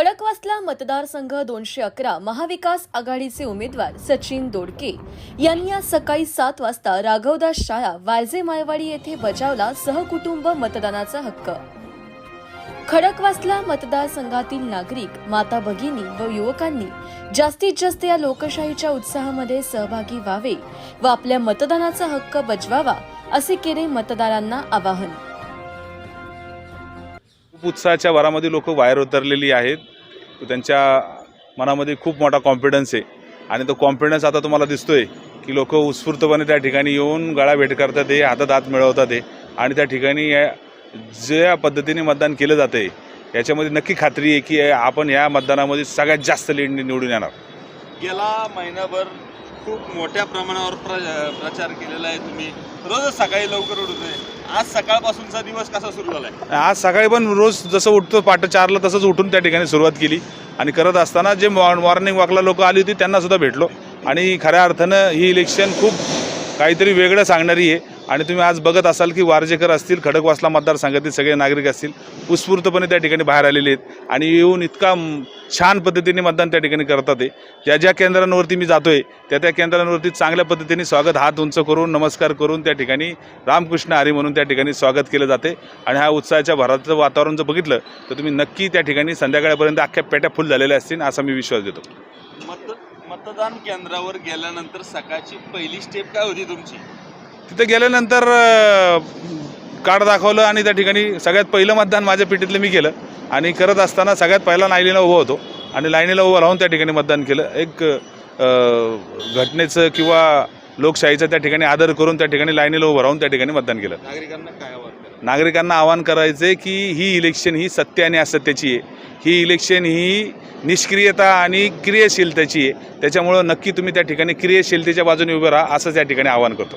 खडकवासला मतदारसंघ दोनशे अकरा महाविकास आघाडीचे उमेदवार सचिन दोडके यांनी आज सकाळी सात वाजता राघवदास शाळा वायजे मायवाडी येथे बजावला सहकुटुंब मतदानाचा हक्क. खडकवासला मतदारसंघातील नागरिक माता भगिनी व युवकांनी जास्तीत जास्त या लोकशाहीच्या उत्साहामध्ये सहभागी व्हावे व आपल्या मतदानाचा हक्क बजवावा असे केले मतदारांना आवाहन. खूप उत्साहाच्या वरामध्ये लोक बाहेर उतरलेली आहेत. त्यांच्या मनामध्ये खूप मोठा कॉन्फिडन्स आहे. आणि तो कॉन्फिडन्स आता तुम्हाला दिसतोय की लोक उत्स्फूर्तपणे त्या ठिकाणी येऊन गळा भेट करतात हे हातात हात मिळवतात आहे आणि त्या ठिकाणी या- ज्या पद्धतीने मतदान केलं जातं आहे याच्यामध्ये नक्की खात्री आहे की आपण या मतदानामध्ये सगळ्यात जास्त लीड निवडून येणार. गेला महिनाभर खूप मोठ्या प्रमाणावर प्र प्रचार केलेला आहे तुम्ही. रोजच सकाळी लवकर उठतोय. आज सकाळपासूनचा दिवस कसा सुरू झालाय? आज सकाळी पण रोज जसं उठतो पाठ चारला तसंच उठून त्या ठिकाणी सुरुवात केली. आणि करत असताना जे मॉ मॉर्निंग वॉकला लोक आली होती त्यांना सुद्धा भेटलो. आणि खऱ्या अर्थानं ही इलेक्शन खूप काहीतरी वेगळं सांगणारी आहे. आणि तुम्ही आज बघत असाल की वारजेकर असतील खडकवासला मतदारसंघातील सगळे नागरिक असतील उत्स्फूर्तपणे त्या ठिकाणी बाहेर आलेले आहेत. आणि येऊन इतका छान पद्धतीने मतदान त्या ठिकाणी करतात आहे ज्या ज्या केंद्रांवरती मी जातोय त्या त्या केंद्रांवरती चांगल्या पद्धतीने स्वागत हात उंच करून नमस्कार करून त्या ठिकाणी रामकृष्ण हरी म्हणून त्या ठिकाणी स्वागत केलं जाते. आणि हा उत्साहाच्या भराचं वातावरण जर बघितलं तर तुम्ही नक्की त्या ठिकाणी संध्याकाळपर्यंत अख्ख्या पेट्या फुल झालेल्या असतील असा मी विश्वास देतो. मत मतदान केंद्रावर गेल्यानंतर सकाळची पहिली स्टेप काय होती तुमची? तिथे गेल्यानंतर कार्ड दाखवलं आणि त्या ठिकाणी सगळ्यात पहिलं मतदान माझ्या पिढीतलं मी केलं. आणि करत असताना सगळ्यात पहिला लाईनीला उभं होतो. आणि लाईनीला उभं राहून त्या ठिकाणी मतदान केलं. एक घटनेचं किंवा लोकशाहीचा त्या ठिकाणी आदर करून त्या ठिकाणी लाईनीला उभं राहून त्या ठिकाणी मतदान केलं. नागरिकांना काय आवाहन नागरिकांना आवाहन करायचं आहे की ही इलेक्शन ही सत्य आणि असत्याची आहे. ही इलेक्शन ही निष्क्रियता आणि क्रियाशीलतेची आहे. त्याच्यामुळं नक्की तुम्ही त्या ठिकाणी क्रियाशीलतेच्या बाजूने उभे राहा असं त्या ठिकाणी आवाहन करतो.